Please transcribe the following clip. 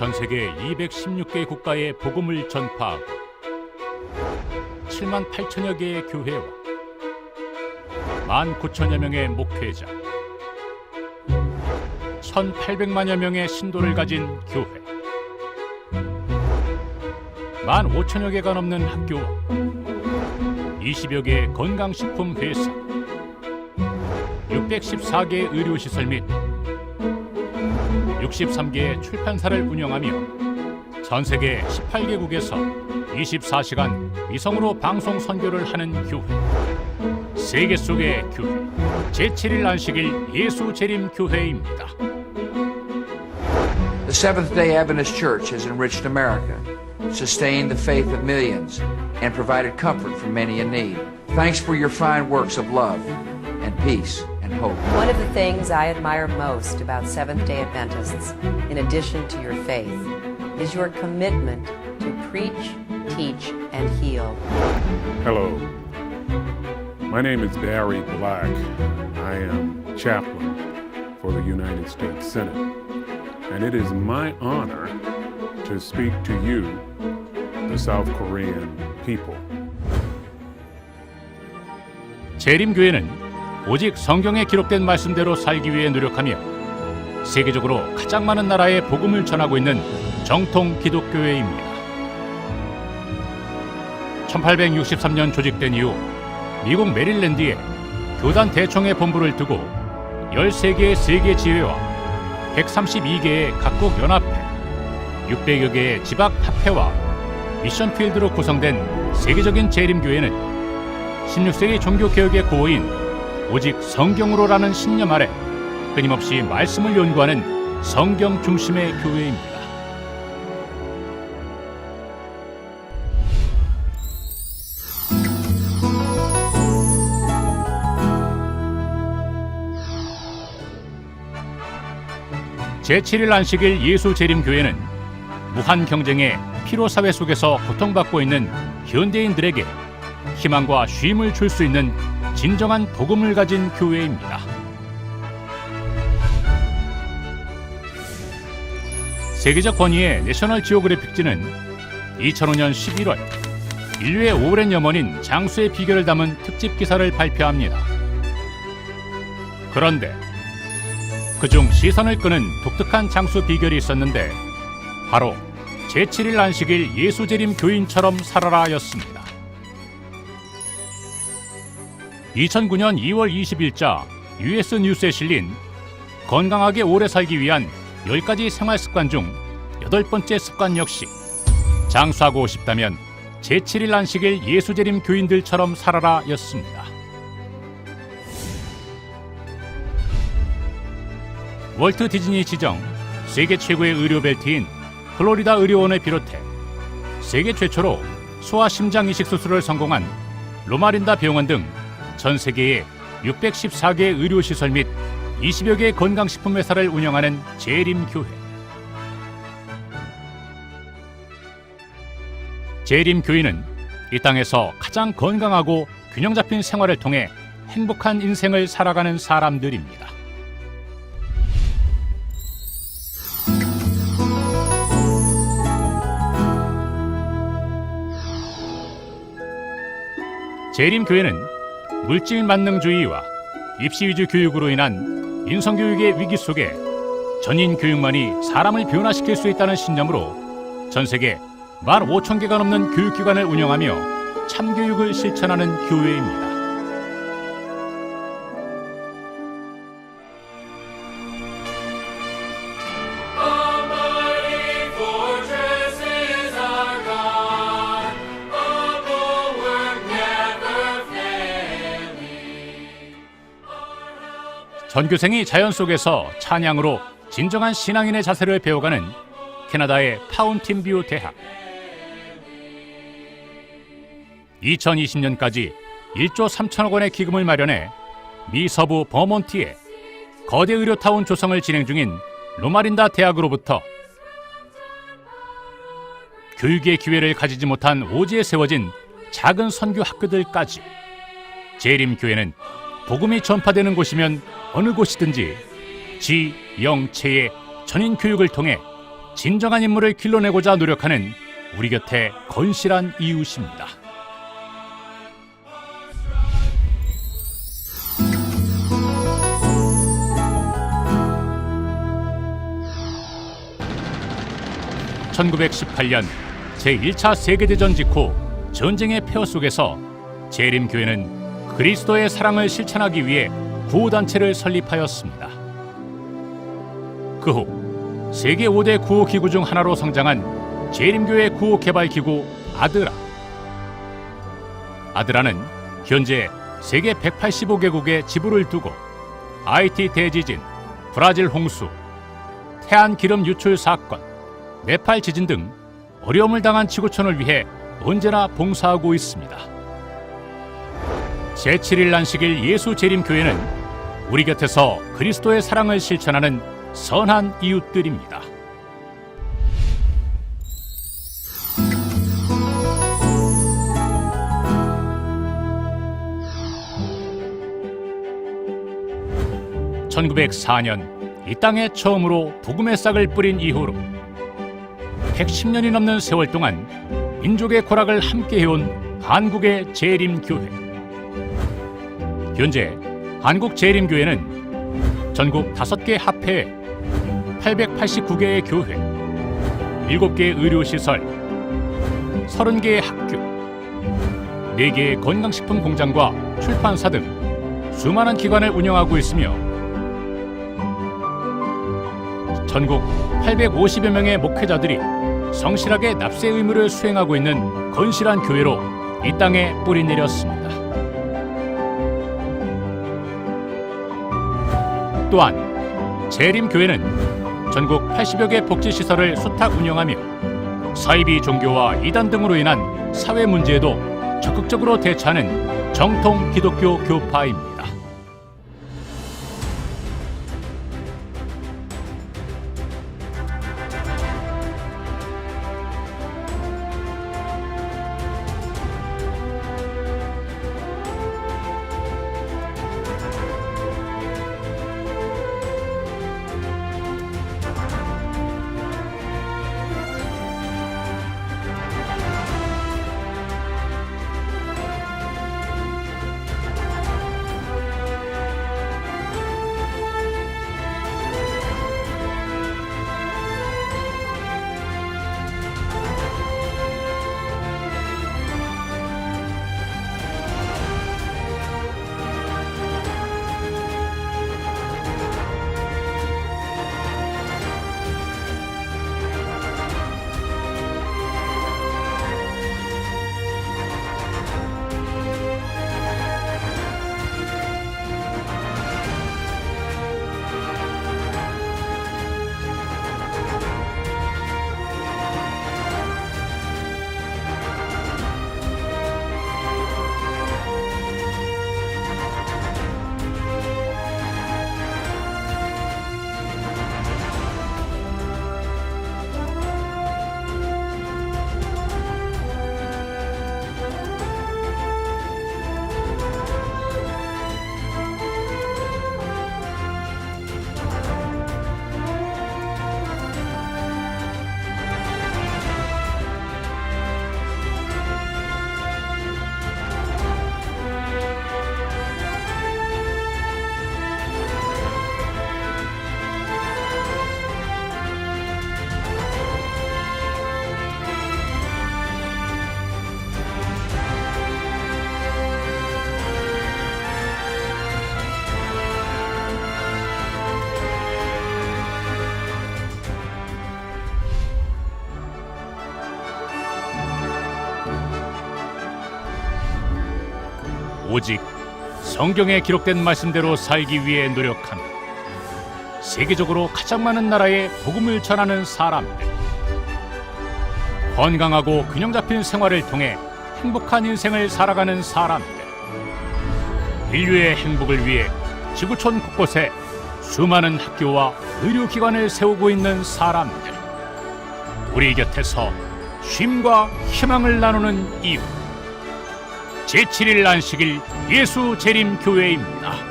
전 세계 216개 국가에 복음을 전파하고 7만 8천여 개의 교회와 1만 9천여 명의 목회자 1,800만여 명의 신도를 가진 교회 1만 5천여 개가 넘는 학교와 20여 개의 건강식품 회사 614개의 의료시설 및 63개의 출판사를 운영하며 전 세계 18개국에서 24시간 위성으로 방송 선교를 하는 교회 세계 속의 교회 제7일 안식일 예수 재림 교회입니다. The Seventh day Adventist Church has enriched America, sustained the faith of millions, and provided comfort for many in need. Thanks for your fine works of love and peace hope. One of the things I admire most about Seventh day Adventists, in addition to your faith, is your commitment to preach, teach, and heal. Hello. My name is Barry Black. I am chaplain for the United States Senate. And it is my honor to speak to you, the South Korean people. 재림교회는 오직 성경에 기록된 말씀대로 살기 위해 노력하며 세계적으로 가장 많은 나라에 복음을 전하고 있는 정통 기독교회입니다. 1863년 조직된 이후 미국 메릴랜드에 교단 대총회 본부를 두고 13개의 세계 지회와 132개의 각국 연합회, 600여 개의 지방 합회와 미션 필드로 구성된 세계적인 재림교회는 16세기 종교개혁의 고어인 오직 성경으로라는 신념 아래 끊임없이 말씀을 연구하는 성경 중심의 교회입니다. 제7일 안식일 예수 재림교회는 무한 경쟁의 피로사회 속에서 고통받고 있는 현대인들에게 희망과 쉼을 줄 수 있는 진정한 복음을 가진 교회입니다. 세계적 권위의 내셔널 지오그래픽지는 2005년 11월 인류의 오랜 염원인 장수의 비결을 담은 특집 기사를 발표합니다. 그런데 그중 시선을 끄는 독특한 장수 비결이 있었는데 바로 제7일 안식일 예수재림 교인처럼 살아라였습니다. 2009년 2월 20일자 US 뉴스에 실린 건강하게 오래 살기 위한 10가지 생활 습관 중 여덟 번째 습관 역시 장수하고 싶다면 제7일 안식일 예수재림 교인들처럼 살아라 였습니다. 월트 디즈니 지정 세계 최고의 의료 벨트인 플로리다 의료원을 비롯해 세계 최초로 소아 심장 이식 수술을 성공한 로마린다 병원 등 전 세계에 614개 의료 시설 및 20여 개 건강식품 회사를 운영하는 재림교회. 재림교인은 이 땅에서 가장 건강하고 균형 잡힌 생활을 통해 행복한 인생을 살아가는 사람들입니다. 재림교회는 물질 만능주의와 입시 위주 교육으로 인한 인성 교육의 위기 속에 전인 교육만이 사람을 변화시킬 수 있다는 신념으로 전 세계 1만 5천 개가 넘는 교육기관을 운영하며 참교육을 실천하는 교회입니다. 전교생이 자연 속에서 찬양으로 진정한 신앙인의 자세를 배워가는 캐나다의 파운틴뷰 대학. 2020년까지 1조 3천억 원의 기금을 마련해 미 서부 버몬티에 거대 의료타운 조성을 진행 중인 로마린다 대학으로부터 교육의 기회를 가지지 못한 오지에 세워진 작은 선교 학교들까지 재림교회는 복음이 전파되는 곳이면 어느 곳이든지 지 영 체의 전인 교육을 통해 진정한 인물을 길러내고자 노력하는 우리 곁에 건실한 이웃입니다. (1918년) 제1차 세계대전 직후 전쟁의 폐허 속에서 재림교회는 그리스도의 사랑을 실천하기 위해 구호단체를 설립하였습니다. 그 후 세계 5대 구호 기구 중 하나로 성장한 재림교회 구호 개발 기구 아드라. 아드라는 현재 세계 185개국에 지부를 두고 IT 대지진, 브라질 홍수, 태안 기름 유출 사건, 네팔 지진 등 어려움을 당한 지구촌을 위해 언제나 봉사하고 있습니다. 제7일 난식일 예수 재림교회는 우리 곁에서 그리스도의 사랑을 실천하는 선한 이웃들입니다. (1904년) 이 땅에 처음으로 복음의 싹을 뿌린 이후로 110년이 넘는 세월 동안 민족의 고락을 함께 해온 한국의 재림교회. 현재 한국 재림교회는 전국 5개 합회에 889개의 교회, 7개 의료시설, 30개의 학교, 4개의 건강식품 공장과 출판사 등 수많은 기관을 운영하고 있으며 전국 850여 명의 목회자들이 성실하게 납세 의무를 수행하고 있는 건실한 교회로 이 땅에 뿌리 내렸습니다. 또한 재림교회는 전국 80여 개 복지시설을 수탁 운영하며 사이비 종교와 이단 등으로 인한 사회 문제에도 적극적으로 대처하는 정통 기독교 교파입니다. 오직 성경에 기록된 말씀대로 살기 위해 노력하며 세계적으로 가장 많은 나라에 복음을 전하는 사람들 건강하고 균형 잡힌 생활을 통해 행복한 인생을 살아가는 사람들 인류의 행복을 위해 지구촌 곳곳에 수많은 학교와 의료기관을 세우고 있는 사람들 우리 곁에서 쉼과 희망을 나누는 이유 제7일 안식일 예수 재림 교회입니다.